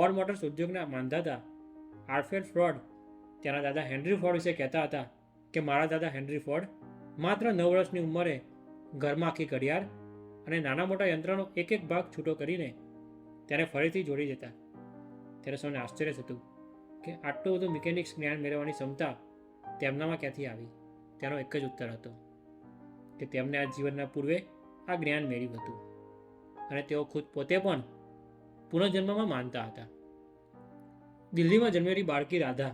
Ford motors ઉદ્યોગના માંધાતા Alfred fraud તેના દાદા હેનરી ફોર્ડ વિશે કહેતા હતા કે, મારા દાદા હેનરી ફોર્ડ માત્ર નવ વર્ષની ઉંમરે ઘરમાં આખી ઘડિયાળ અને નાના મોટા યંત્રનો એક એક ભાગ છૂટો કરીને તેને ફરીથી જોડી દેતા. ત્યારે સૌને આશ્ચર્ય થતું કે, આટલું બધું મિકેનિક્સ જ્ઞાન મેળવવાની ક્ષમતા તેમનામાં ક્યાંથી આવી? તેનો એક જ ઉત્તર હતો કે, તેમને આ જીવનના પૂર્વે આ જ્ઞાન મેળવ્યું હતું અને તેઓ ખુદ પોતે પણ પુનર્જન્મમાં માનતા હતા. દિલ્હીમાં જન્મેલી બાળકી રાધા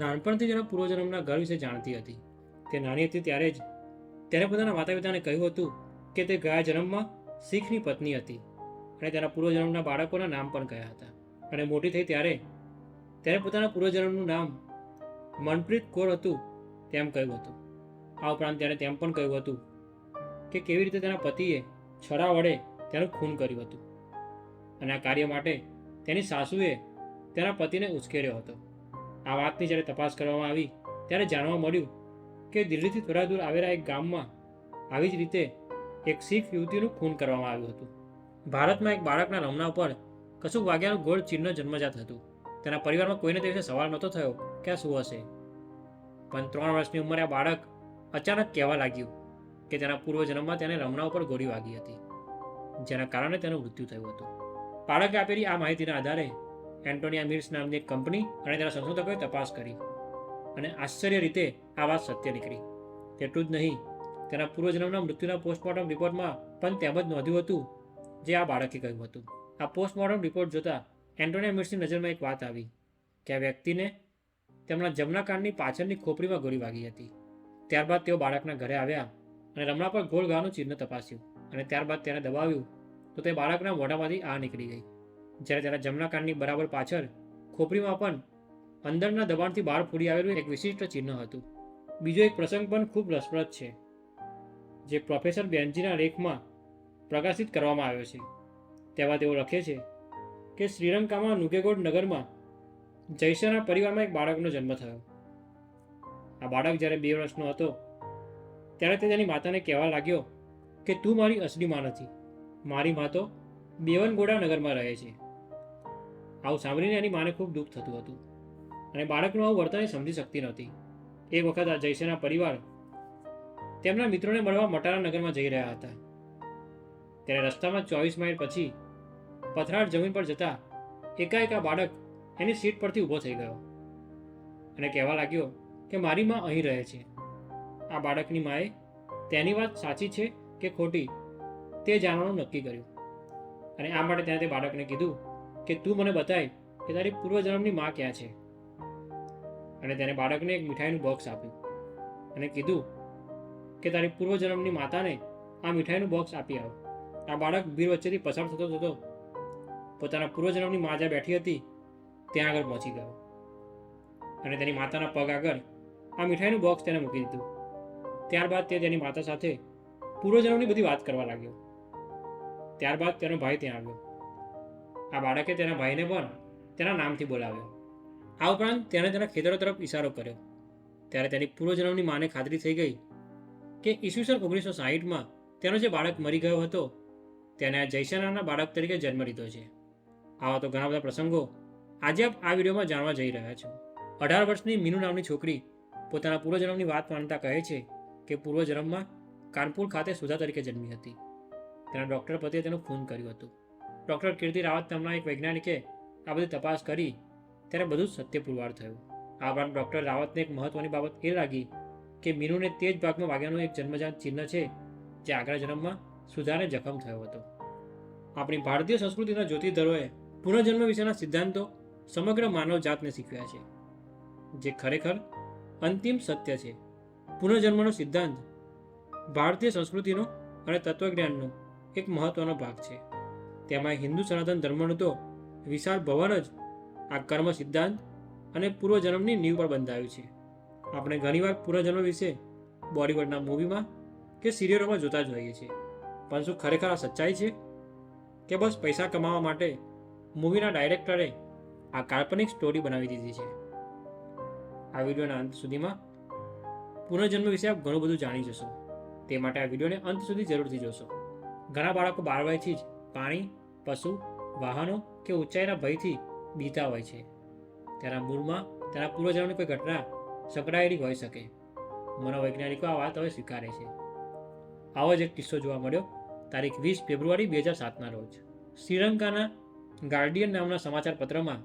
નાનપણથી તેના પૂર્વજન્મના ઘર વિશે જાણતી હતી. તે નાની હતી ત્યારે જ તેણે પોતાના માતા પિતાને કહ્યું હતું કે તે ગયા જન્મમાં શીખની પત્ની હતી અને તેના પૂર્વજન્મના બાળકોના નામ પણ કહ્યા હતા. અને મોટી થઈ ત્યારે તેણે પોતાના પૂર્વજન્મનું નામ મનપ્રીત કૌર હતું તેમ કહ્યું હતું. આ ઉપરાંત તેણે તેમ પણ કહ્યું હતું કે કેવી રીતે તેના પતિએ છરા વડે તેનું ખૂન કર્યું હતું. અને આ કાર્ય માટે તેની સાસુએ તેના પતિને ઉશ્કેર્યો હતો. આ વાતની જ્યારે તપાસ કરવામાં આવી, ત્યારે જાણવા મળ્યું કે દિલ્હીથી થોડા દૂર આવેલા એક ગામમાં આવી જ રીતે એક શીખ યુવતીનું ખૂન કરવામાં આવ્યું હતું. ભારતમાં એક બાળકના રમણા ઉપર કશુંક વાગ્યાનું ગોળ ચિહ્ન જન્મજાત હતું. તેના પરિવારમાં કોઈને તે વિશે સવાલ નહોતો થયો કે આ શું હશે. પણ ત્રણ વર્ષની ઉંમરે આ બાળક અચાનક કહેવા લાગ્યું કે તેના પૂર્વજન્મમાં તેને રમના ઉપર ગોળી વાગી હતી, જેના કારણે તેનું મૃત્યુ થયું હતું. બાળકે આપેલી આ માહિતીના આધારે એન્ટોનિયા મિર્સ નામની એક કંપની અને તેના સંશોધકોએ તપાસ કરી. અને આશ્ચર્ય રીતે આ વાત સત્ય નીકળી. તેટલું જ નહીં, તેના પૂર્વજન્મના મૃત્યુના પોસ્ટમોર્ટમ રિપોર્ટમાં પણ તેમ જ નોંધ્યું હતું જે આ બાળકે કહ્યું હતું. આ પોસ્ટમોર્ટમ રિપોર્ટ જોતા એન્ટોનિયા મિર્સની નજરમાં એક વાત આવી, કે આ વ્યક્તિને તેમના જમણા કાનની પાછળની ખોપરીમાં ગોળી વાગી હતી. ત્યારબાદ તેઓ બાળકના ઘરે આવ્યા અને રમણા પર ગોળ ઘાનું ચિહ્ન તપાસ્યું અને ત્યારબાદ તેને દબાવ્યું તો તે બાળકના મોઢામાંથી આ નીકળી ગઈ. જ્યારે તેના જમણા કાનની બરાબર પાછળ ખોપરીમાં પણ અંદરના દબાણથી બહાર ફૂડી આવેલું એક વિશિષ્ટ ચિહ્ન હતું. બીજો એક પ્રસંગ પણ ખૂબ રસપ્રદ છે, જે પ્રોફેસર બેન્જીના લેખમાં પ્રકાશિત કરવામાં આવ્યો છે. તેમાં તેઓ લખે છે કે શ્રીલંકામાં નુગેગોડ નગરમાં જયસના પરિવારમાં એક બાળકનો જન્મ થયો. આ બાળક જ્યારે બે વર્ષનો હતો, ત્યારે તે તેની માતાને કહેવા લાગ્યો કે તું મારી અસલી માં નથી. મારી માં તો બેવનગોડા નગરમાં રહે છે. આવું સાંભળીને એની માને ખૂબ દુઃખ થતું હતું. અને બાળકનું આવું વર્તન સમજી શકતી નહોતી. એક વખત આ જયસેના પરિવાર તેમના મિત્રોને મળવા મટારા નગરમાં જઈ રહ્યા હતા. ત્યારે રસ્તામાં ચોવીસ માઇલ પછી પથરાળ જમીન પર જતા એકાએક આ બાળક એની સીટ પરથી ઊભો થઈ ગયો. અને કહેવા લાગ્યો કે મારી માં અહીં રહે છે. આ બાળકની માએ તેની વાત સાચી છે કે ખોટી? તે જાણવાનું નક્કી કર્યું. અને આ માટે તેણે તે બાળકને કીધું કે તું મને બતાય કે તારી પૂર્વજન્મની માં ક્યાં છે. અને તેને બાળકને એક મીઠાઈનું બોક્સ આપ્યું અને કીધું કે તારી પૂર્વજન્મની માતાને આ મીઠાઈનું બોક્સ આપી આવ. આ બાળક ભીડ વચ્ચેથી પસાર થતો થતો પોતાના પૂર્વજન્મની મા જ્યાં બેઠી હતી ત્યાં આગળ પહોંચી ગયો. અને તેની માતાના પગ આગળ આ મીઠાઈનું બોક્સ તેને મૂકી દીધું. ત્યારબાદ તે તેની માતા સાથે પૂર્વજન્મની બધી વાત કરવા લાગ્યો. ત્યારબાદ તેનો ભાઈ ત્યાં આવ્યો. આ બાળકે તેના ભાઈને પણ તેના નામથી બોલાવ્યો. આ ઉપરાંત તેણે તેના ખેતરો તરફ ઇશારો કર્યો. ત્યારે તેની પૂર્વજન્મની માને ખાતરી થઈ ગઈ કે ઈસવીસન ઓગણીસો સાહીઠમાં તેનો જે બાળક મરી ગયો હતો, તેને આ જયસેનાના બાળક તરીકે જન્મ લીધો છે. આવા તો ઘણા બધા પ્રસંગો આજે આપ આ વિડીયોમાં જાણવા જઈ રહ્યા છો. અઢાર વર્ષની મીનુ નામની છોકરી પોતાના પૂર્વજન્મની વાત માનતા કહે છે કે પૂર્વજન્મમાં કાનપુર ખાતે સુધા તરીકે જન્મી હતી. તેના ડૉક્ટર પતિએ તેનું ખૂન કર્યું હતું. ડૉક્ટર કીર્તિ રાવત નામના એક વૈજ્ઞાનિકે આ બધી તપાસ કરી, ત્યારે બધું જ સત્ય પુરવાર થયું. આ ઉપરાંત ડૉક્ટર રાવતને એક મહત્વની બાબત એ લાગી કે મીનુને તે જ ભાગમાં વાગ્યાનું એક જન્મજાત ચિહ્ન છે, જે આગલા જન્મમાં સુધાને જખમ થયો હતો. આપણી ભારતીય સંસ્કૃતિના જ્યોતિધરોએ પુનર્જન્મ વિશેના સિદ્ધાંતો સમગ્ર માનવ જાતને શીખવ્યા છે, જે ખરેખર અંતિમ સત્ય છે. પુનર્જન્મનો સિદ્ધાંત ભારતીય સંસ્કૃતિનો અને તત્વજ્ઞાનનો એક મહત્વનો ભાગ છે. તેમાં હિન્દુ સનાતન ધર્મનું તો વિશાળ ભવન જ આ કર્મ સિદ્ધાંત અને પૂર્વજન્મની નીવ પર બંધાયું છે. આપણે ઘણીવાર પૂર્વજન્મ વિશે બોલિવૂડના મૂવીમાં કે સિરિયલોમાં જોતા જ હોઈએ છીએ. પણ શું ખરેખર આ સચ્ચાઈ છે? કે બસ પૈસા કમાવા માટે મૂવીના ડાયરેક્ટરે આ કાલ્પનિક સ્ટોરી બનાવી દીધી છે? આ વિડીયોના અંત સુધીમાં પુનર્જન્મ વિશે આપ ઘણું બધું જાણી જશો. તે માટે આ વિડીયોને અંત સુધી જરૂરથી જોશો. ઘણા બાળકો બાળ વયથી જ પાણી, પશુ, વાહનો કે ઊંચાઈના ભયથી બીતા હોય છે. તેના મૂળમાં તેના પૂર્વજન્મની કોઈ ઘટના સંકળાયેલી હોઈ શકે. મનોવૈજ્ઞાનિકો આ વાત હવે સ્વીકારે છે. આવો જ એક કિસ્સો જોવા મળ્યો તારીખ વીસ ફેબ્રુઆરી બે હજાર સાતના રોજ. શ્રીલંકાના ગાર્ડિયન નામના સમાચાર પત્રમાં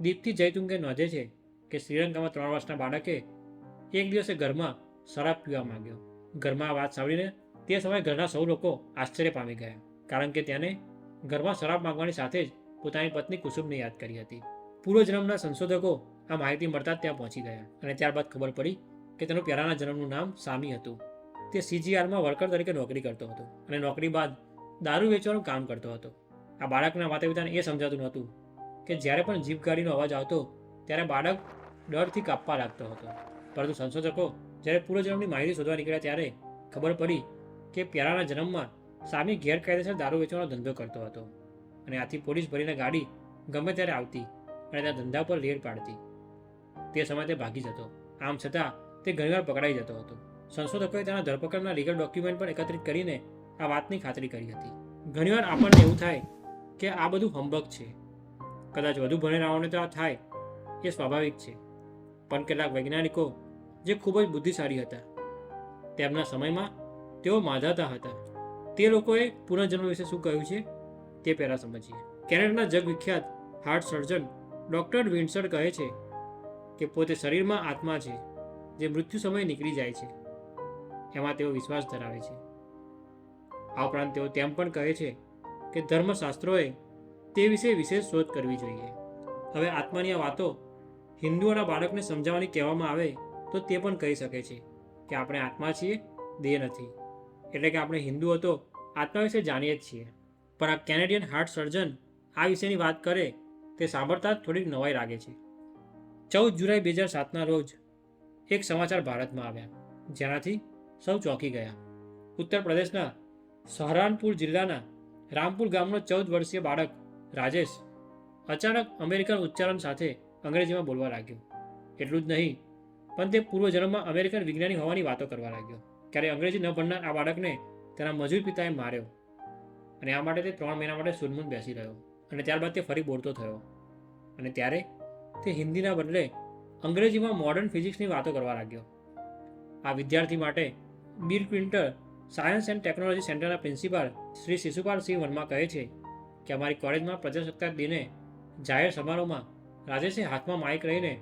દીપ્તિ જયતુંગે નોંધે છે કે શ્રીલંકામાં ત્રણ વર્ષના બાળકે એક દિવસે ઘરમાં શરાબ પીવા માંગ્યો. ઘરમાં વાત સાંભળીને તે સમયે ઘરના સૌ લોકો આશ્ચર્ય પામી ગયા, કારણ કે તેને ઘરમાં શરાબ માંગવાની સાથે જ પોતાની પત્ની કુસુમને યાદ કરી હતી. પૂર્વજન્મના સંશોધકો આ માહિતી મળતા જ ત્યાં પહોંચી ગયા અને ત્યારબાદ ખબર પડી કે તેનું પ્યારાના જન્મનું નામ સામી હતું. તે સીજીઆરમાં વર્કર તરીકે નોકરી કરતો હતો અને નોકરી બાદ દારૂ વેચવાનું કામ કરતો હતો. આ બાળકના માતા પિતાને એ સમજાતું નહોતું કે જ્યારે પણ જીપ ગાડીનો અવાજ આવતો ત્યારે બાળક ડરથી કાપવા લાગતો હતો. પરંતુ સંશોધકો જ્યારે પૂર્વજન્મની માહિતી શોધવા નીકળ્યા ત્યારે ખબર પડી કે પ્યારાના જન્મમાં સામી ગેરકાયદેસર દારૂ વેચવાનો ધંધો કરતો હતો અને આથી પોલીસ ભરીને ગાડી ગમે ત્યારે આવતી અને તેના ધંધા પર રેડ પાડતી. તે સમયે તે ભાગી જતો. આમ છતાં તે ઘણીવાર પકડાઈ જતો હતો. સંશોધકોએ તેના ધરપકડના લીગલ ડોક્યુમેન્ટ પણ એકત્રિત કરીને આ વાતની ખાતરી કરી હતી. ઘણીવાર આપણને એવું થાય કે આ બધું હંબક છે. કદાચ વધુ ભણેલાઓને તો આ થાય એ સ્વાભાવિક છે. પણ કેટલાક વૈજ્ઞાનિકો જે ખૂબ જ બુદ્ધિશાળી હતા તેમના સમયમાં તેઓ માધાતા હતા. તે લોકોએ પુનર્જન્મ વિશે શું કહ્યું છે? તે પહેલાં સમજીએ. કેનેડાના જગવિખ્યાત હાર્ટ સર્જન ડૉક્ટર વિન્સર કહે છે કે પોતે શરીરમાં આત્મા છે, જે મૃત્યુ સમયે નીકળી જાય છે. એમાં તેઓ વિશ્વાસ ધરાવે છે. આ ઉપરાંત તેઓ તેમ પણ કહે છે કે ધર્મશાસ્ત્રોએ તે વિશે વિશેષ શોધ કરવી જોઈએ. હવે આત્માની આ વાતો હિન્દુઓના બાળકને સમજાવવાની કહેવામાં આવે તો તે પણ કહી શકે છે કે આપણે આત્મા છીએ, દેહ નથી. એટલે કે આપણે હિન્દુઓ તો આત્મા વિશે જાણીએ જ છીએ. પણ આ કેનેડિયન હાર્ટ સર્જન આ વિશેની વાત કરે તે સાંભળતા જ થોડીક નવાઈ લાગે છે. ચૌદ જુલાઈ બે હજાર સાતના રોજ એક સમાચાર ભારતમાં આવ્યા. જેનાથી સૌ ચોંકી ગયા. ઉત્તર પ્રદેશના સહરાનપુર જિલ્લાના રામપુર ગામનો ચૌદ વર્ષીય બાળક રાજેશ અચાનક અમેરિકન ઉચ્ચારણ સાથે અંગ્રેજીમાં બોલવા લાગ્યો. એટલું જ નહીં, પણ તે પૂર્વજન્મમાં અમેરિકન વિજ્ઞાની હોવાની વાતો કરવા લાગ્યો. ક્યારે અંગ્રેજી ન ભણનાર આ બાળકને તેના મજૂર પિતાએ માર્યો અને આ માટે તે ત્રણ મહિના માટે સુનમુન બેસી રહ્યો અને ત્યારબાદ તે ફરી બોલતો થયો. અને ત્યારે તે હિન્દીના બદલે અંગ્રેજીમાં મોડર્ન ફિઝિક્સની વાતો કરવા લાગ્યો. આ વિદ્યાર્થી માટે Bill Quinter science and technology સેન્ટરના પ્રિન્સિપાલ શ્રી શિશુપાલ સિંહ વર્મા કહે છે કે અમારી કોલેજમાં પ્રજાસત્તાક દિને જાહેર સમારોહમાં રાજેશે હાથમાં માઇક રહીને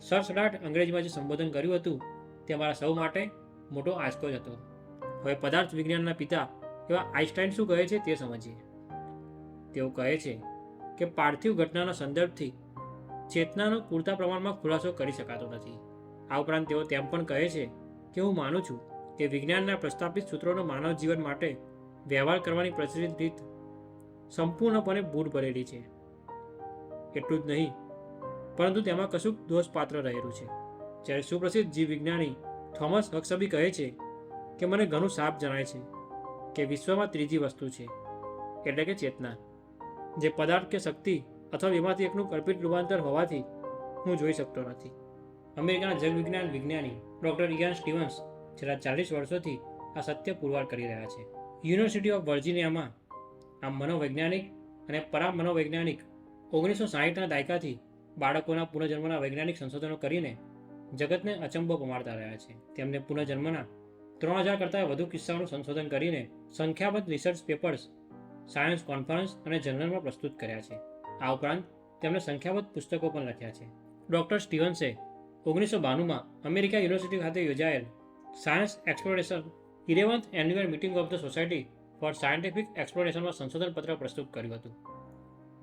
સરસડાટ અંગ્રેજીમાં જે સંબોધન કર્યું હતું તે અમારા સૌ માટે મોટો આંચકો જ હતો. હવે પદાર્થ વિજ્ઞાનના પિતા એવા આઈન્સ્ટાઈન શું કહે છે તે સમજીએ. તેઓ કહે છે કે પાર્થિવ ઘટનાના સંદર્ભથી ચેતનાનો પૂરતા પ્રમાણમાં ખુલાસો કરી શકાતો નથી. આ ઉપરાંત તેઓ તેમ પણ કહે છે કે હું માનું છું કે વિજ્ઞાનના પ્રસ્થાપિત સૂત્રોનો માનવ જીવન માટે વ્યવહાર કરવાની પ્રચલિત રીત સંપૂર્ણપણે ભૂલ ભરેલી છે. એટલું જ નહીં, પરંતુ તેમાં કશુંક દોષપાત્ર રહેલું છે. જ્યારે સુપ્રસિદ્ધ જીવ વિજ્ઞાની થોમસ હક્સબી કહે છે કે મને ઘણું સાફ જણાય છે કે વિશ્વમાં ત્રીજી વસ્તુ છે, એટલે કે ચેતના. જે પદાર્થ કે શક્તિ અથવા બેમાંથી એકનું કલ્પિત રૂપાંતર હોવાથી હું જોઈ શકતો નથી. અમેરિકાના જગવિજ્ઞાન વિજ્ઞાની ડૉક્ટર ઇયાન સ્ટીવન્સ છેલ્લા ચાલીસ વર્ષોથી આ સત્ય પુરવાર કરી રહ્યા છે. યુનિવર્સિટી ઓફ વર્જિનિયામાં આ મનોવૈજ્ઞાનિક અને પરા મનોવૈજ્ઞાનિક ઓગણીસો સાહીઠના દાયકાથી બાળકોના પુનર્જન્મના વૈજ્ઞાનિક સંશોધનો કરીને જગતને અચંબો પમાડતા રહ્યા છે. તેમને પુનર્જન્મના ત્રણ હજાર કરતાં વધુ કિસ્સાઓનું સંશોધન કરીને સંખ્યાબંધ રિસર્ચ પેપર્સ સાયન્સ કોન્ફરન્સ અને જર્નલમાં પ્રસ્તુત કર્યા છે. આ ઉપરાંત તેમણે સંખ્યાબંધ પુસ્તકો પણ લખ્યા છે. ડૉક્ટર સ્ટીવન્સે ઓગણીસો બાણુંમાં અમેરિકા યુનિવર્સિટી ખાતે યોજાયેલ science exploration eleventh annual meeting of the society for scientific એક્સપ્લોરેશનમાં સંશોધન પત્ર પ્રસ્તુત કર્યું હતું.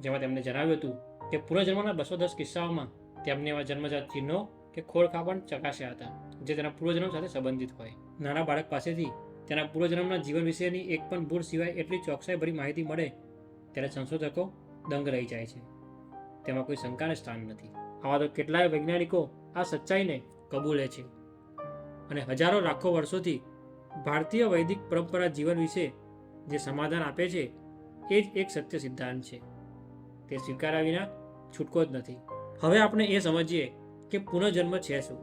જેમાં તેમણે જણાવ્યું હતું કે પૂર્વજન્મના બસો દસ કિસ્સાઓમાં તેમને એવા જન્મજાત ચિહ્નો કે ખોળખા પણ ચકાસ્યા હતા, જે તેના પૂર્વજન્મ સાથે સંબંધિત હોય. નાના બાળક પાસેથી તેના પૂર્વજન્મના જીવન વિશેની એક પણ ભૂલ સિવાય એટલી ચોકસાઈભરી માહિતી મળે, ત્યારે સંશોધકો દંગ રહી જાય છે. તેમાં કોઈ શંકાને સ્થાન નથી. આવા તો કેટલાય વૈજ્ઞાનિકો આ સચ્ચાઈને કબૂલે છે. અને હજારો લાખો વર્ષોથી ભારતીય વૈદિક પરંપરા જીવન વિશે જે સમાધાન આપે છે, એ જ એક સત્ય સિદ્ધાંત છે. તે સ્વીકાર્યા વિના છૂટકો જ નથી. હવે આપણે એ સમજીએ કે પુનર્જન્મ છે શું?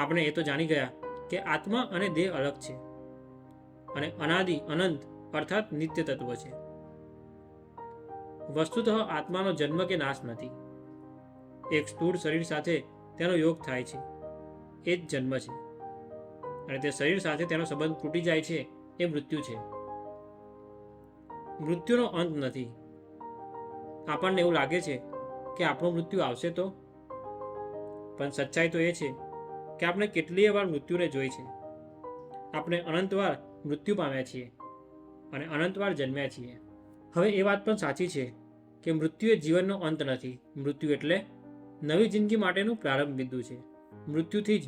આપણે એ તો જાણી ગયા કે આત્મા અને દેહ અલગ છે અને અનાદિ, અનંત અર્થાત નિત્ય તત્વ છે. વસ્તુતઃ આત્માનો જન્મ કે નાશ નથી. એક સ્થૂળ શરીર સાથે તેનો યોગ થાય છે. એ જ જન્મ છે. અને તે શરીર સાથે તેનો સંબંધ તૂટી જાય છે એ મૃત્યુ છે. મૃત્યુનો અંત નથી. આપણને એવું લાગે છે કે આપણું મૃત્યુ આવશે તો પણ સચ્ચાઈ તો એ છે કે આપણે કેટલીય વાર મૃત્યુને જોઈ છે. આપણે અનંતવાર મૃત્યુ પામ્યા છીએ અને અનંતવાર જન્મ્યા છીએ. હવે એ વાત પણ સાચી છે કે મૃત્યુ એ જીવનનો અંત નથી. મૃત્યુ એટલે નવી જિંદગી માટેનું પ્રારંભ બિંદુ છે. મૃત્યુથી જ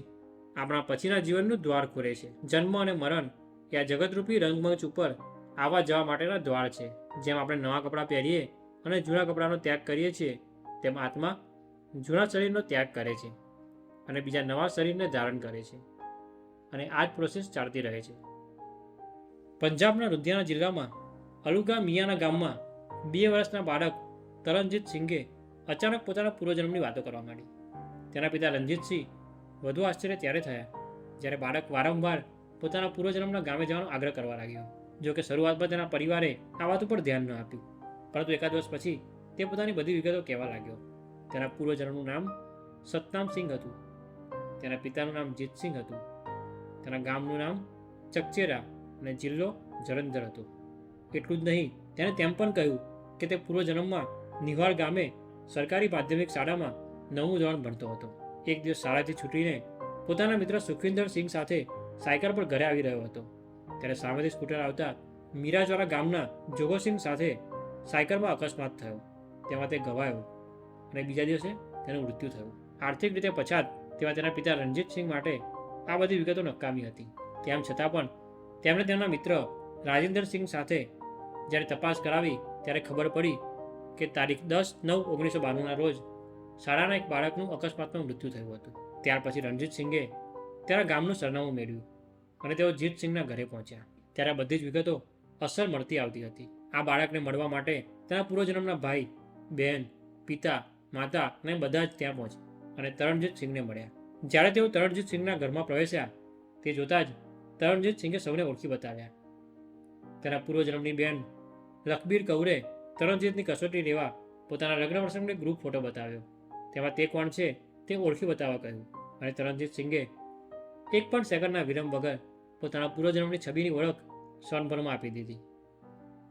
આપણા પછીના જીવનનું દ્વાર ખુલે છે. જન્મ અને મરણ એ આ જગતરૂપી રંગમંચ ઉપર આવવા જવા માટેના દ્વાર છે. જેમ આપણે નવા કપડાં પહેરીએ અને જૂના કપડાંનો ત્યાગ કરીએ છીએ, તેમ આત્મા જૂના શરીરનો ત્યાગ કરે છે. અને બીજા નવા શરીરને ધારણ કરે છે. અને આ જ પ્રોસેસ ચાલતી રહે છે. પંજાબના લુધિયાના જિલ્લામાં અલુગા મિયાના ગામમાં બે વર્ષના બાળક તરણજીત સિંઘે અચાનક પોતાના પૂર્વજન્મની વાતો કરવા માંડી. તેના પિતા રણજીતસિંહ વધુ આશ્ચર્ય ત્યારે થયા, જ્યારે બાળક વારંવાર પોતાના પૂર્વજન્મના ગામે જવાનો આગ્રહ કરવા લાગ્યો. જો કે શરૂઆતમાં તેના પરિવારે આ વાત ઉપર ધ્યાન ન આપ્યું, પરંતુ એકાદ વર્ષ પછી તે પોતાની બધી વિગતો કહેવા લાગ્યો. તેના પૂર્વજન્મનું નામ સતનામસિંહ હતું. તેના પિતાનું નામ જીતસિંહ હતું. તેના ગામનું નામ ચકચેરા અને જિલ્લો જલંધર હતો. એટલું જ નહીં, તેણે તેમ પણ કહ્યું કે તે પૂર્વજન્મમાં નિવાળ ગામે સરકારી માધ્યમિક શાળામાં નવમું ધોરણ ભણતો હતો. એક દિવસ શાળાથી છૂટીને પોતાના મિત્ર સુખવિંદર સિંહ સાથે સાયકલ પર ઘરે આવી રહ્યો હતો. ત્યારે સામેથી સ્કૂટર આવતા મીરાજવાળા ગામના જોગોસિંહ સાથે સાયકલમાં અકસ્માત થયો. તેમાં તે ગવાયો અને બીજા દિવસે તેનું મૃત્યુ થયું. આર્થિક રીતે પછાત તેવા તેના પિતા રણજીતસિંહ માટે આ બધી વિગતો નકામી હતી. તેમ છતાં પણ તેમણે તેમના મિત્ર રાજેન્દ્ર સિંહ સાથે જ્યારે તપાસ કરાવી ત્યારે ખબર પડી કે તારીખ દસ નવ ઓગણીસો બાણુંના રોજ શાળાના એક બાળકનું અકસ્માતમાં મૃત્યુ થયું હતું. ત્યાર પછી રણજીત સિંઘે તેના ગામનું સરનામું મેળવ્યું અને તેઓ જીતસિંહના ઘરે પહોંચ્યા. ત્યારે બધી જ વિગતો અસર મળતી આવતી હતી. આ બાળકને મળવા માટે તેના પૂર્વજન્મના ભાઈ બહેન પિતા, માતા અને બધા જ ત્યાં પહોંચ્યા. અને તરણજીત સિંહને મળ્યા. જ્યારે તેઓ તરણજીત સિંહના ઘરમાં પ્રવેશ્યા, તે જોતાં જ તરણજીત સિંહે સૌને ઓળખી બતાવ્યા. તેના પૂર્વજન્મની બેન લખબીર કૌરે તરણજીતની કસોટી લેવા પોતાના લગ્ન પ્રસંગને ગ્રુપ ફોટો બતાવ્યો. તેમાં તે કોણ છે તે ઓળખી બતાવવા કહ્યું. અને તરણજીત સિંઘે એક પણ સેકન્ડના વિલંબ વગર પોતાના પૂર્વજન્મની છબીની ઓળખ સ્વનભરમાં આપી દીધી.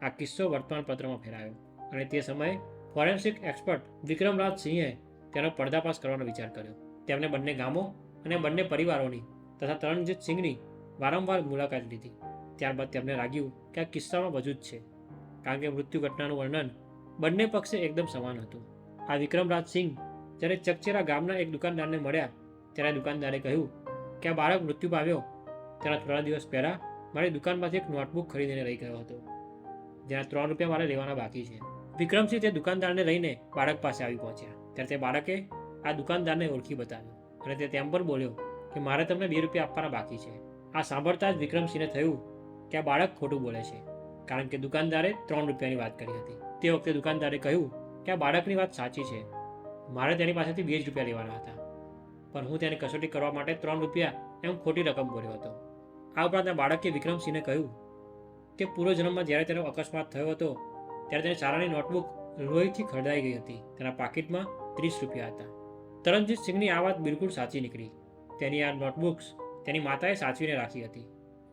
આ કિસ્સો વર્તમાનપત્રમાં ફેરાયો. અને તે સમયે ફોરેન્સિક એક્સપર્ટ વિક્રમરાજ સિંહે તેનો પર્દાફાશ કરવાનો વિચાર કર્યો. તેમણે બંને ગામો અને બંને પરિવારોની તથા તરણજીત સિંહની વારંવાર મુલાકાત લીધી. ત્યારબાદ તેમને લાગ્યું કે આ કિસ્સામાં બધું જ છે. કારણ કે મૃત્યુ ઘટનાનું વર્ણન બંને પક્ષે એકદમ સમાન હતું. આ વિક્રમરાજ સિંહ જ્યારે ચકચેરા ગામના એક દુકાનદારને મળ્યા, ત્યારે દુકાનદારે કહ્યું કે આ બાળક મૃત્યુ પામ્યો. તેના થોડા દિવસ પહેલાં મારી દુકાનમાંથી એક નોટબુક ખરીદીને લઈ ગયો હતો. જેના ત્રણ રૂપિયા મારે લેવાના બાકી છે. વિક્રમસિંહ તે દુકાનદારને લઈને બાળક પાસે આવી પહોંચ્યા. ત્યારે તે બાળકે આ દુકાનદારને ઓળખી બતાવ્યો અને તે તેમ પણ બોલ્યો કે મારે તમને બે રૂપિયા આપવાના બાકી છે. આ સાંભળતા જ વિક્રમસિંહને થયું કે આ બાળક ખોટું બોલે છે, કારણ કે દુકાનદારે ત્રણ રૂપિયાની વાત કરી હતી. તે વખતે દુકાનદારે કહ્યું કે આ બાળકની વાત સાચી છે. મારે તેની પાસેથી બે જ રૂપિયા લેવાના હતા, પણ હું તેને કસોટી કરવા માટે ત્રણ રૂપિયા એમ ખોટી રકમ બોલ્યો હતો. આ ઉપરાંત આ બાળકે વિક્રમસિંહને કહ્યું કે પૂર્વ જન્મમાં જ્યારે તેનો અકસ્માત થયો હતો, ત્યારે તેની શાળાની નોટબુક લોહીથી ખરડાઈ ગઈ હતી. તેના પાકીટમાં ત્રીસ રૂપિયા હતા. તરણજીત સિંહની આ વાત બિલકુલ સાચી નીકળી. તેની આ નોટબુક્સ તેની માતાએ સાચવીને રાખી હતી.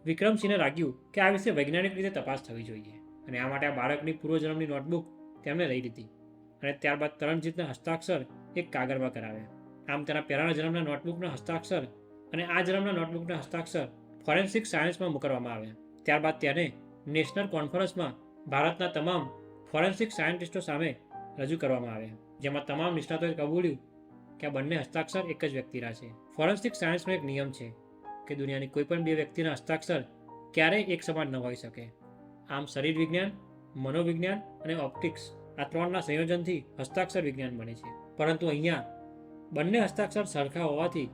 વિક્રમસિંહને લાગ્યું કે આ વિશે વૈજ્ઞાનિક રીતે તપાસ થવી જોઈએ અને આ માટે આ બાળકની પૂર્વજન્મની નોટબુક તેમણે લઈ લીધી અને ત્યારબાદ તરણજીતના હસ્તાક્ષર એક કાગળમાં કરાવ્યા. આમ તેના પહેલાના જન્મના નોટબુકના હસ્તાક્ષર અને આ જન્મના નોટબુકના હસ્તાક્ષર ફોરેન્સિક સાયન્સમાં મોકલવામાં આવ્યા. ત્યારબાદ તેને નેશનલ કોન્ફરન્સમાં ભારતના તમામ ફોરેન્સિક સાયન્ટિસ્ટો સામે રજૂ કરવામાં આવ્યા. જેમાં તમામ નિષ્ણાતોએ કબૂલ્યું કે આ બંને હસ્તાક્ષર એક જ વ્યક્તિના છે. ફોરેન્સિક સાયન્સનો એક નિયમ છે કે દુનિયાની કોઈપણ બે વ્યક્તિના હસ્તાક્ષર ક્યારેય એક સમાન ન હોઈ શકે. આમ શરીર વિજ્ઞાન, મનોવિજ્ઞાન અને ઓપ્ટિક્સ આ ત્રણના સંયોજનથી હસ્તાક્ષર વિજ્ઞાન બને છે. પરંતુ અહીંયા બંને હસ્તાક્ષર સરખા હોવાથી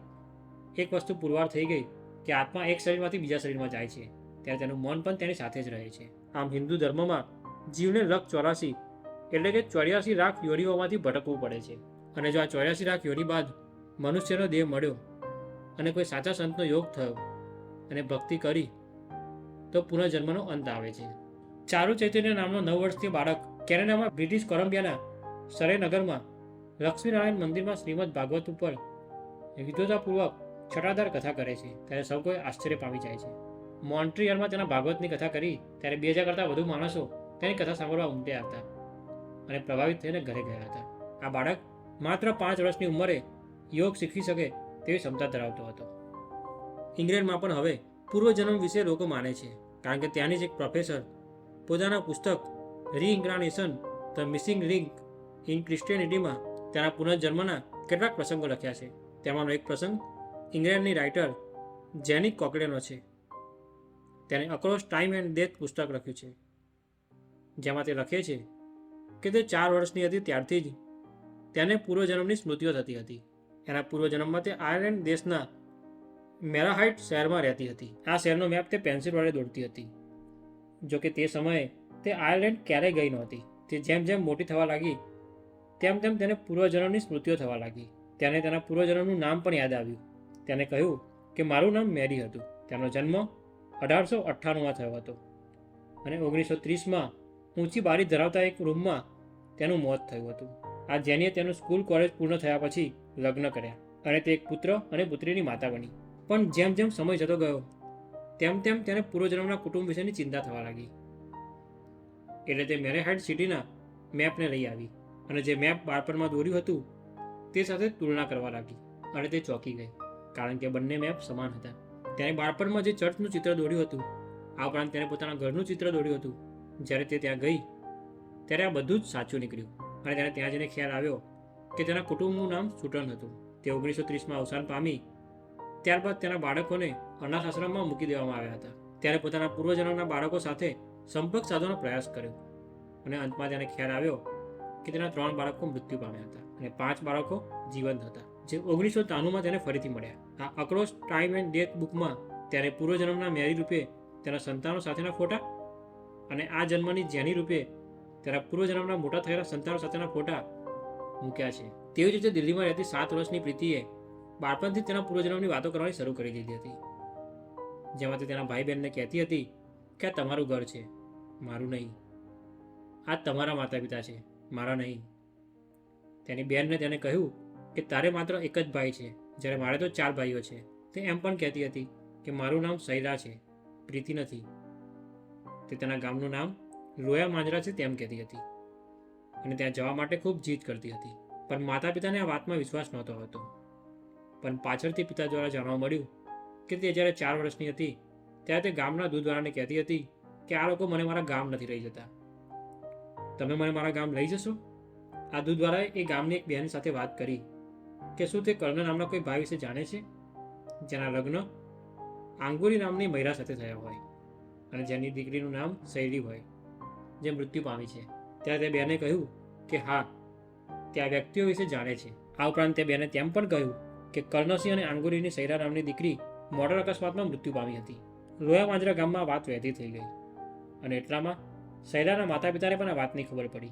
એક વસ્તુ પુરવાર થઈ ગઈ કે આત્મા એક શરીરમાંથી બીજા શરીરમાં જાય છે. ત્યારે તેનું મન પણ તેની સાથે જ રહે છે. આમ હિન્દુ ધર્મમાં જીવને લક ચોરાસી એટલે કે ચોર્યાસી લાખ યોનિઓમાંથી ભટકવું પડે છે. અને જો આ ચોર્યાસી લાખ યોની બાદ મનુષ્યનો દેહ મળ્યો અને કોઈ સાચા સંતનો યોગ થયો અને ભક્તિ કરી, તો પુનર્જન્મનો અંત આવે છે. ચારુ ચૈતન્ય નામનો નવ વર્ષથી બાળક કેનેડામાં બ્રિટિશ કોલંબિયાના સરેનગરમાં લક્ષ્મીનારાયણ મંદિરમાં શ્રીમદ ભાગવત ઉપર વિદ્વતાપૂર્વક છટાદાર કથા કરે છે. ત્યારે સૌ કોઈ આશ્ચર્ય પામી જાય છે. મોન્ટ્રિયલમાં તેના ભાગવતની કથા કરી, ત્યારે બે હજાર કરતાં વધુ માણસો તેની કથા સાંભળવા ઉમટ્યા હતા. અને પ્રભાવિત થઈને ઘરે ગયા હતા. આ બાળક માત્ર પાંચ વર્ષની ઉંમરે યોગ શીખી શકે તેવી ક્ષમતા ધરાવતો હતો. ઇંગ્લેન્ડમાં પણ હવે પૂર્વજન્મ વિશે લોકો માને છે, કારણ કે ત્યાંની જ એક પ્રોફેસર પોતાના પુસ્તક reincarnation the missing ring in ક્રિસ્ટિયનિટીમાં તેના પુનર્જન્મના કેટલાક પ્રસંગો લખ્યા છે. તેમાંનો એક પ્રસંગ ઇંગ્લેન્ડની રાઇટર જેનિક કોકડેનો છે. તેણે અક્રોસ ટાઈમ એન્ડ ડેથ પુસ્તક લખ્યું છે, જેમાં તે લખે છે કે તે ચાર વર્ષની હતી ત્યારથી જ. તેને પૂર્વજન્મની સ્મૃતિઓ થતી હતી. એના પૂર્વજન્મમાં તે આયર્લેન્ડ દેશના મેરાહાઇટ શહેરમાં રહેતી હતી. આ શહેરનો મેપ તે પેન્સિલ વડે દોડતી હતી. જો કે તે સમયે તે આયર્લેન્ડ ક્યારેય ગઈ નહોતી. તે જેમ જેમ મોટી થવા લાગી, તેમ તેમ તેને પૂર્વજન્મની સ્મૃતિઓ થવા લાગી. તેને તેના પૂર્વજન્મનું નામ પણ યાદ આવ્યું. તેને કહ્યું કે મારું નામ મેરી હતું. તેનો જન્મ અઢારસો અઠ્ઠાણુંમાં થયો હતો. અને ઓગણીસો ત્રીસમાં ઊંચી બારી ધરાવતા એક રૂમમાં તેનું મોત થયું હતું. આ જેનીએ તેનું સ્કૂલ કોલેજ પૂર્ણ થયા પછી લગ્ન કર્યા અને તે એક પુત્ર અને પુત્રીની માતા બની. પણ જેમ જેમ સમય જતો ગયો, તેમ તેમ તેને પૂર્વજન્મના કુટુંબ વિશેની ચિંતા થવા લાગી. એટલે તે મેરેહાઇડ સિટીના મેપને લઈ આવી અને જે મેપ બાળપણમાં દોર્યું હતું, તે સાથે તુલના કરવા લાગી અને તે ચોંકી ગઈ. કારણ કે બંને મેપ સમાન હતા. તેણે બાળપણમાં જે ચર્ચનું ચિત્ર દોર્યું હતું, આ ઉપરાંત તેણે પોતાના ઘરનું ચિત્ર દોર્યું હતું જ્યારે તે ત્યાં ગઈ, ત્યારે આ બધું જ સાચું નીકળ્યું. અને તેને ત્યાં જઈને ખ્યાલ આવ્યો કે તેના કુટુંબનું નામ સુટન હતું. તે ઓગણીસો ત્રીસમાં અવસાન પામી, ત્યારબાદ તેના બાળકોને અનાથ આશ્રમમાં મૂકી દેવામાં આવ્યા હતા. ત્યારે પોતાના પૂર્વજન્મના બાળકો સાથે સંપર્ક સાધવાનો પ્રયાસ કર્યો. અને અંતમાં તેને ખ્યાલ આવ્યો કે તેના ત્રણ બાળકો મૃત્યુ પામ્યા હતા અને પાંચ બાળકો જીવંત હતા. જે ઓગણીસો ત્રાણુંમાં તેને ફરીથી મળ્યા. આ અક્રોસ ટાઈમ એન્ડ ડેથ બુકમાં ત્યારે પૂર્વજન્મના મેરી રૂપે તેના સંતાનો સાથેના ફોટા અને આ જન્મની જ્ઞાની રૂપે તેના પૂર્વજન્મના મોટા થયેલા સંતાનો સાથેના ફોટા મૂક્યા છે. તેવી જ રીતે દિલ્હીમાં રહેતી સાત વર્ષની પ્રીતિએ બાળપણથી તેના પૂર્વજન્મની વાતો કરવાની શરૂ કરી દીધી હતી. જેમાં તે તેના ભાઈ બહેનને કહેતી હતી કે, આ તમારું ઘર છે. મારું નહીં. આ તમારા માતા પિતા છે. મારા નહીં. તેની બહેનને તેને કહ્યું કે, તારે માત્ર એક જ ભાઈ છે. જ્યારે મારે તો ચાર ભાઈઓ છે. તે એમ પણ કહેતી હતી કે, મારું નામ સૈરા છે. પ્રીતિ નથી. તે તેના ગામનું નામ લોયા માંજરા છે તેમ કહેતી હતી. અને ત્યાં જવા માટે ખૂબ જીદ કરતી હતી. પણ માતા પિતાને આ વાતમાં વિશ્વાસ નહોતો હતો. પણ પાછળથી પિતા દ્વારા જાણવા મળ્યું કે તે જ્યારે ચાર વર્ષની હતી, ત્યારે તે ગામના દૂધવાળાને કહેતી હતી કે આ લોકો મને મારા ગામ નથી લઈ જતા. તમે મને મારા ગામ લઈ જશો? આ દૂધવાળાએ એ ગામની એક બહેન સાથે વાત કરી કે શું તે કર્ણ નામના કોઈ ભાઈ વિશે જાણે છે? જેના લગ્ન આંગુરી નામની મહિલા સાથે થયા હોય. અને જેની દીકરીનું નામ શૈલી હોય, જે મૃત્યુ પામી છે. ત્યારે તે બેને કહ્યું કે, હા, તે આ વ્યક્તિઓ વિશે જાણે છે. આ ઉપરાંત તે બેને તેમ પણ કહ્યું કે, કર્ણસિંહ અને આંગુરીની સૈરા નામની દીકરી મોટર અકસ્માતમાં મૃત્યુ પામી હતી. લોયા માંજરા ગામમાં વાત વહેતી થઈ ગઈ. અને એટલામાં સૈરાના માતા પિતાને પણ આ વાતની ખબર પડી.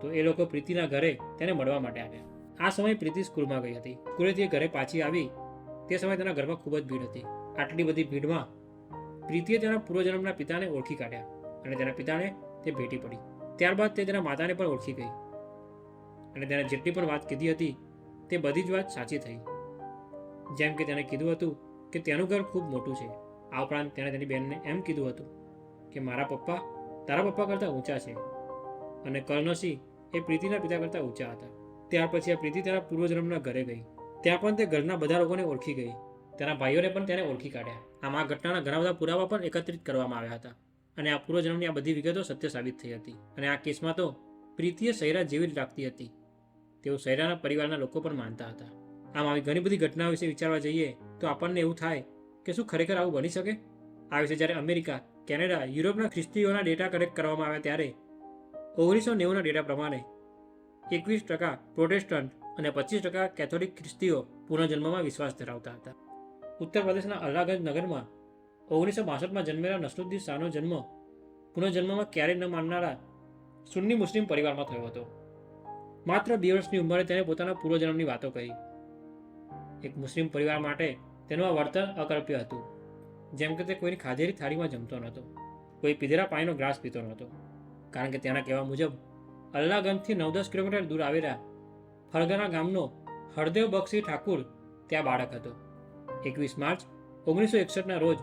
તો એ લોકો પ્રીતિના ઘરે તેને મળવા માટે આવ્યા. આ સમયે પ્રીતિ સ્કૂલમાં ગઈ હતી. સ્કૂલેથી ઘરે પાછી આવી. તે સમયે તેના ઘરમાં ખૂબ જ ભીડ હતી. આટલી બધી ભીડમાં પ્રીતિએ તેના પૂર્વજન્મના પિતાને ઓળખી કાઢ્યા અને તેના પિતાને તે ભેટી પડી. ત્યારબાદ તે તેના માતાને પણ ઓળખી ગઈ અને તેને જેટલી પણ વાત કીધી હતી, તે બધી જ વાત સાચી થઈ. જેમ કે તેણે કીધું હતું કે તેનું ઘર ખૂબ મોટું છે. આ ઉપરાંત તેણે તેની બહેનને એમ કીધું હતું કે મારા પપ્પા તારા પપ્પા કરતાં ઊંચા છે અને કર્ણસિંહ એ પ્રીતિના પિતા કરતાં ઊંચા હતા. ત્યાર પછી આ પ્રીતિ તેના પૂર્વજન્મના ઘરે ગઈ. ત્યાં પણ તે ઘરના બધા લોકોને ઓળખી ગઈ. તેના ભાઈઓને પણ તેને ઓળખી કાઢ્યા. આમ ઘટનાના ઘણા બધા પુરાવા પણ એકત્રિત કરવામાં આવ્યા હતા. અને આ પૂર્વજન્મની આ બધી વિગતો સત્ય સાબિત થઈ હતી. અને આ કેસમાં તો પ્રીતિએ સૈરા જેવી જ લાગતી હતી. તેઓ સૈરાના પરિવારના લોકો પણ માનતા હતા. આમ આવી ઘણી બધી ઘટનાઓ વિશે વિચારવા જઈએ, તો આપણને એવું થાય કે શું ખરેખર આવું બની શકે? આ વિશે જ્યારે અમેરિકા, કેનેડા, યુરોપના ખ્રિસ્તીઓના ડેટા કલેક્ટ કરવામાં આવ્યા ત્યારે ઓગણીસો નેવુંના ડેટા પ્રમાણે એકવીસ ટકા પ્રોટેસ્ટન્ટ અને પચીસ ટકા કેથોલિક ખ્રિસ્તીઓ પુનર્જન્મમાં વિશ્વાસ ધરાવતા હતા. ઉત્તર પ્રદેશના અલ્લાગંજ નગરમાં ઓગણીસો બાસઠમાં જન્મેલા નસરુદ્દીન શાહનો જન્મ પુનઃજન્મમાં ક્યારેય ન માનનારા સુન્ની મુસ્લિમ પરિવારમાં થયો હતો. માત્ર બે વર્ષની ઉંમરે તેણે પોતાના પૂર્વજન્મની વાતો કહી. એક મુસ્લિમ પરિવાર માટે તેનું આ વર્તન અકલ્પ્ય હતું. જેમ કે તે કોઈની ખાધેરી થાળીમાં જમતો નહોતો. કોઈ પીધેલા પાણીનો ગ્રાસ પીતો નહોતો. કારણ કે તેના કહેવા મુજબ અલ્લાગંજથી નવ દસ કિલોમીટર દૂર આવેલા ફળગાના ગામનો હરદેવ બક્ષી ઠાકુર ત્યાં બાળક હતો. એકવીસ માર્ચ, ઓગણીસો એકસઠના રોજ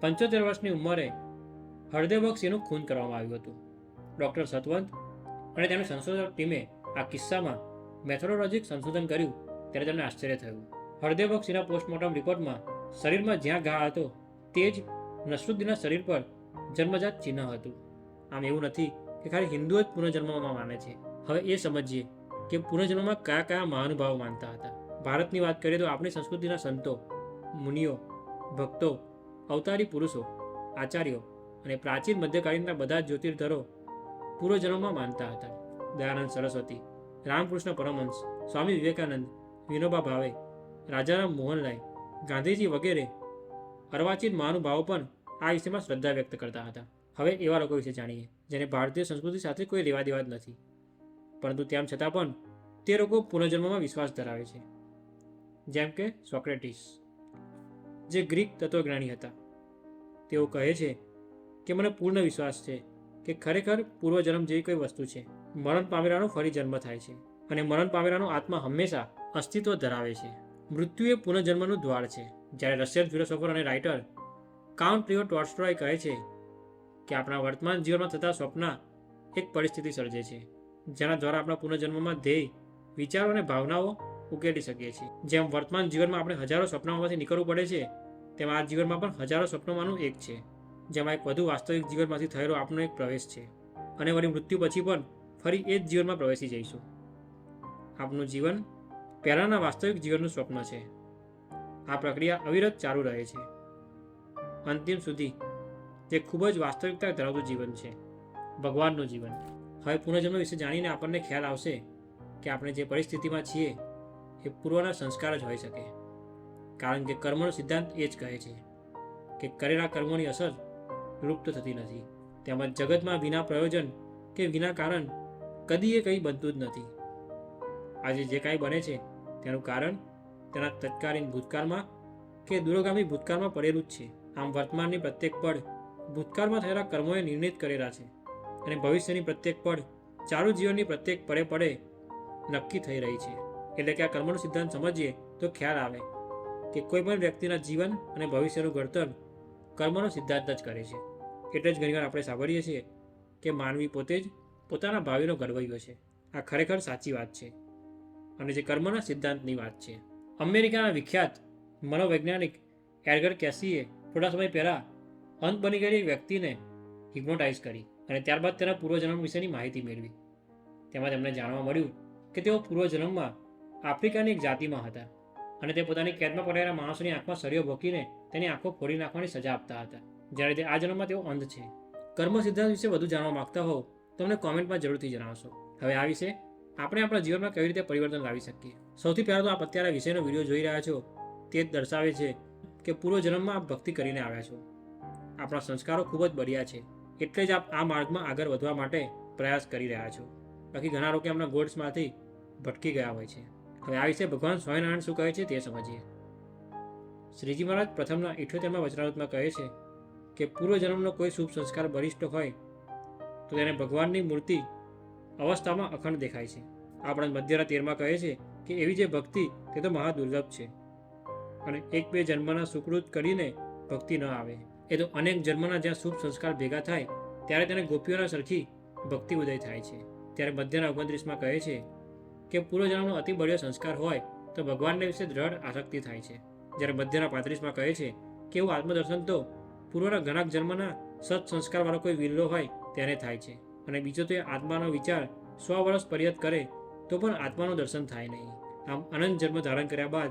પંચોતેર વર્ષની ઉંમરે હળદેવક્ષીનું ખૂન કરવામાં આવ્યું હતું. ડૉક્ટર સતવંત અને તેમની સંશોધક ટીમે આ કિસ્સામાં મેથોડોલોજીક સંશોધન કર્યું ત્યારે તેમને આશ્ચર્ય થયું. હળદેવક્ષીના પોસ્ટમોર્ટમ રિપોર્ટમાં શરીરમાં જ્યાં ઘા હતો તે જ નસરુદ્દીનના શરીર પર જન્મજાત ચિહ્ન હતું. આમ એવું નથી કે ખાલી હિન્દુઓ જ પુનર્જન્મમાં માને છે. હવે એ સમજીએ કે પુનર્જન્મમાં કયા કયા મહાનુભાવો માનતા હતા. ભારતની વાત કરીએ તો આપણી સંસ્કૃતિના સંતો મુનિઓ, ભક્તો, અવતારી પુરુષો, આચાર્યો અને પ્રાચીન મધ્યકાલીનના બધા જ જ્યોતિર્ધરો પૂર્વજન્મમાં માનતા હતા. દયાનંદ સરસ્વતી, રામકૃષ્ણ પરમહંસ, સ્વામી વિવેકાનંદ, વિનોબા ભાવે, રાજારામ મોહનલાલ ગાંધીજી વગેરે અર્વાચીન મહાનુભાવો પણ આ વિષયમાં શ્રદ્ધા વ્યક્ત કરતા હતા. હવે એવા લોકો વિશે જાણીએ, જેને ભારતીય સંસ્કૃતિ સાથે કોઈ લેવા દેવા જ નથી. પરંતુ તેમ છતાં પણ તે લોકો પુનર્જન્મમાં વિશ્વાસ ધરાવે છે. જેમ કે સોક્રેટિસ. જે ગ્રીક તત્વજ્ઞાની હતા. તેઓ કહે છે કે મને પૂર્ણ વિશ્વાસ છે કે ખરેખર પૂર્વજન્મ જેવી કોઈ વસ્તુ છે. મરણ પામેલાનો ફરી જન્મ થાય છે અને મરણ પામેલાનો આત્મા હંમેશા અસ્તિત્વ ધરાવે છે. મૃત્યુ એ પુનર્જન્મનું દ્વાર છે. જ્યારે રશિયન ફિલોસોફર અને રાઇટર કાઉન્ટ લિયો ટોર્સ્ટ્રોય કહે છે કે આપણા વર્તમાન જીવનમાં થતા સ્વપ્ન એક પરિસ્થિતિ સર્જે છે, જેના દ્વારા આપણા પુનર્જન્મમાં ધ્યેય, વિચારો અને ભાવનાઓ ઉકેલી શકીએ છીએ. જેમ વર્તમાન જીવનમાં આપણે હજારો સપનાઓમાંથી નીકળવું પડે છે, તેમ આ જીવનમાં પણ હજારો સપનોમાંનું એક છે. જેમાં એક વધુ વાસ્તવિક જીવનમાંથી થયેલો આપણો એક પ્રવેશ છે. અને વળી મૃત્યુ પછી પણ ફરી એ જ જીવનમાં પ્રવેશી જઈશું. આપનું જીવન પહેલાંના વાસ્તવિક જીવનનું સ્વપ્ન છે. આ પ્રક્રિયા અવિરત ચાલુ રહે છે. અંતિમ સુધી તે ખૂબ જ વાસ્તવિકતા ધરાવતું જીવન છે, ભગવાનનું જીવન. હવે પુનર્જન્મ વિશે જાણીને આપણને ખ્યાલ આવશે કે આપણે જે પરિસ્થિતિમાં છીએ એ પૂર્વના સંસ્કાર જ હોઈ શકે. કારણ કે કર્મનો સિદ્ધાંત એ જ કહે છે કે કરેલા કર્મોની અસર લુપ્ત થતી નથી. તેમજ જગતમાં વિના પ્રયોજન કે વિના કારણ કદી એ કંઈ બનતું જ નથી. આજે જે કાંઈ બને છે તેનું કારણ તેના તત્કાલીન ભૂતકાળમાં કે દૂરગામી ભૂતકાળમાં પડેલું જ છે. આમ વર્તમાનની પ્રત્યેક પળ ભૂતકાળમાં થયેલા કર્મોએ નિર્ણિત કરેલા છે અને ભવિષ્યની પ્રત્યેક પળ ચાલુ જીવનની પ્રત્યેક પડે પડે નક્કી થઈ રહી છે. એટલે કે આ કર્મનો સિદ્ધાંત સમજીએ તો ખ્યાલ આવે કે કોઈ પણ વ્યક્તિના જીવન અને ભવિષ્યનું ઘડતર કર્મનો સિદ્ધાંત જ કરે છે. એટલે જ ઘણીવાર આપણે સાંભળીએ છીએ કે માનવી પોતે જ પોતાના ભાવિનો ઘડવૈયો છે. આ ખરેખર સાચી વાત છે. અને જે કર્મના સિદ્ધાંતની વાત છે. અમેરિકાના વિખ્યાત મનોવૈજ્ઞાનિક એડગર કેસીએ થોડા સમય પહેલાં અંત બની ગયેલી વ્યક્તિને હિપ્નોટાઇઝ કરી અને ત્યારબાદ તેના પૂર્વજન્મ વિશેની માહિતી મેળવી. તેમાં તેમને જાણવા મળ્યું કે તેઓ પૂર્વજન્મમાં આફ્રિકાની એક જાતિમાં હતા અને તે પોતાની કેદમાં પડેલા માણસોની આંખમાં સળીઓ ભોકીને તેની આંખો ફોડી નાખવાની સજા આપતા હતા. જ્યારે તે આ જન્મમાં તેઓ અંધ છે. કર્મ સિદ્ધાંત વિશે વધુ જાણવા માંગતા હોવ તો અમને કોમેન્ટમાં જરૂરથી જણાવશો. હવે આ વિશે આપણે આપણા જીવનમાં કેવી રીતે પરિવર્તન લાવી શકીએ? સૌથી પહેલાં તો આપ અત્યારે વિષયનો વીડિયો જોઈ રહ્યા છો. તે દર્શાવે છે કે પૂર્વ જન્મમાં આપ ભક્તિ કરીને આવ્યા છો. આપણા સંસ્કારો ખૂબ જ બળ્યા છે. એટલે જ આપ આ માર્ગમાં આગળ વધવા માટે પ્રયાસ કરી રહ્યા છો. બાકી ઘણા લોકો એમના ગોલ્સમાંથી ભટકી ગયા હોય છે. હવે આ વિશે ભગવાન સ્વામિનારાયણ શું કહે છે તે સમજીએ. શ્રીજી મહારાજ પ્રથમના ઇઠ્યોતેરમાં વચનાવતમાં કહે છે કે પૂર્વજન્મનો કોઈ શુભ સંસ્કાર બરિષ્ઠ હોય તો તેને ભગવાનની મૂર્તિ અવસ્થામાં અખંડ દેખાય છે. આપણા મધ્યના તેરમાં કહે છે કે એવી જે ભક્તિ તે તો મહાદુર્લભ છે. અને એક બે જન્મના સુકૃત કરીને ભક્તિ ન આવે. એ તો અનેક જન્મના જ્યાં શુભ સંસ્કાર ભેગા થાય, ત્યારે તેને ગોપીઓના સરખી ભક્તિ ઉદય થાય છે. ત્યારે મધ્યના ઓગણત્રીસમાં કહે છે કે પૂર્વજન્મનો અતિ બળ્યો સંસ્કાર હોય, તો ભગવાનને વિશે દ્રઢ આસક્તિ થાય છે. જ્યારે મધ્યના પાંત્રીસમાં કહે છે કે એવું આત્મદર્શન તો પૂર્વના ઘણા જન્મના સત સંસ્કારવાળો કોઈ વિરલો હોય તેને થાય છે. અને બીજો તો એ આત્માનો વિચાર સો વર્ષ પર્યત કરે, તો પણ આત્માનું દર્શન થાય નહીં. આમ અનંત જન્મ ધારણ કર્યા બાદ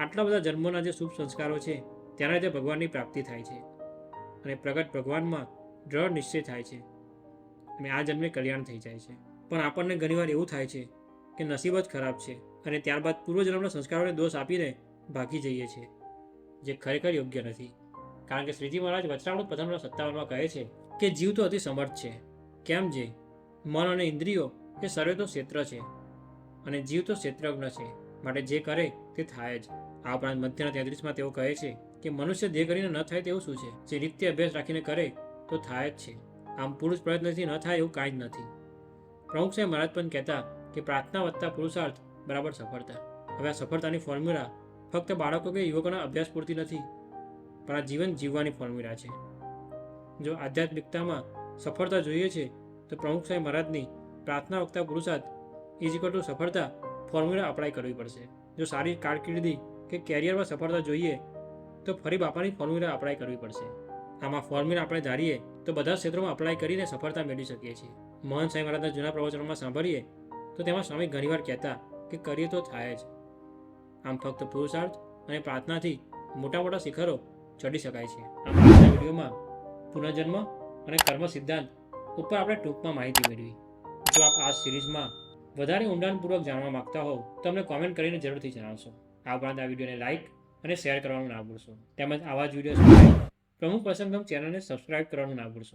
આટલા બધા જન્મોના જે શુભ સંસ્કારો છે, તેના લીધે ભગવાનની પ્રાપ્તિ થાય છે. અને પ્રગટ ભગવાનમાં દ્રઢ નિશ્ચય થાય છે. અને આ જન્મે કલ્યાણ થઈ જાય છે. પણ આપણને ઘણીવાર એવું થાય છે કે નસીબ જ ખરાબ છે અને ત્યારબાદ પૂર્વજન્મના સંસ્કારોને દોષ આપીને ભાગી જઈએ છીએ જે ખરેખર યોગ્ય નથી. કારણ કે શ્રીજી મહારાજ વચનામૃત પ્રથમના સત્તાવનમાં કહે છે કે જીવ તો અતિ સમર્થ છે. કેમ જે? મન અને ઇન્દ્રિયો એ સર્વે તો ક્ષેત્ર છે અને જીવ તો ક્ષેત્રજ્ઞ છે. માટે જે કરે તે થાય જ. આ ઉપરાંત મધ્યના તેત્રીસમાં તેઓ કહે છે કે મનુષ્ય દેહ કરીને ન થાય તેવું શું છે? જે નિત્ય અભ્યાસ રાખીને કરે તો થાય જ છે. આમ પુરુષ પ્રયત્નથી ન થાય એવું કાંઈ જ નથી. પ્રમુખ સાહેબ મહારાજ પણ કહેતા કે પ્રાર્થના વત્તા પુરુષાર્થ બરાબર સફળતા. હવે આ સફળતાની ફોર્મ્યુલા ફક્ત બાળકો કે યુવકોના અભ્યાસ પૂરતી નથી, પણ આ જીવન જીવવાની ફોર્મ્યુલા છે. જો આધ્યાત્મિકતામાં સફળતા જોઈએ છે, તો પ્રમુખ સાહેબ મહારાજની પ્રાર્થના વખતા પુરુષાર્થ ઇઝ ટુ સફળતા ફોર્મ્યુલા અપ્લાય કરવી પડશે. જો સારી કારકિર્દી કે કેરિયરમાં સફળતા જોઈએ, તો ફરી બાપાની ફોર્મ્યુલા અપ્લાય કરવી પડશે. આમાં ફોર્મ્યુલા આપણે ધારીએ તો બધા ક્ષેત્રોમાં અપ્લાય કરીને સફળતા મેળવી શકીએ છીએ. મોહન સાંઈ મહારાજના જૂના પ્રવચનોમાં સાંભળીએ તો તેમાં સ્વામી ઘણીવાર કહેતા કે કરીએ તો થાય જ. આમ ફક્ત પુરુષાર્થ અને પ્રાર્થનાથી મોટા મોટા શિખરો ચડી શકાય છે. આમ આજના વિડીયોમાં પુનર્જન્મ અને કર્મ સિદ્ધાંત ઉપર આપણે ટૂંકમાં માહિતી મેળવી. જો આપ આ સિરીઝમાં વધારે ઊંડાણપૂર્વક જાણવા માંગતા હોવ, તો અમને કોમેન્ટ કરીને જરૂરથી જણાવશો. આ ઉપરાંત આ વિડીયોને લાઇક અને શેર કરવાનું ના ભૂલશો. તેમજ આવા જ વીડિયો પ્રમુખ પ્રસંગમ ચેનલને સબસ્ક્રાઇબ કરવાનું ના ભૂલશો.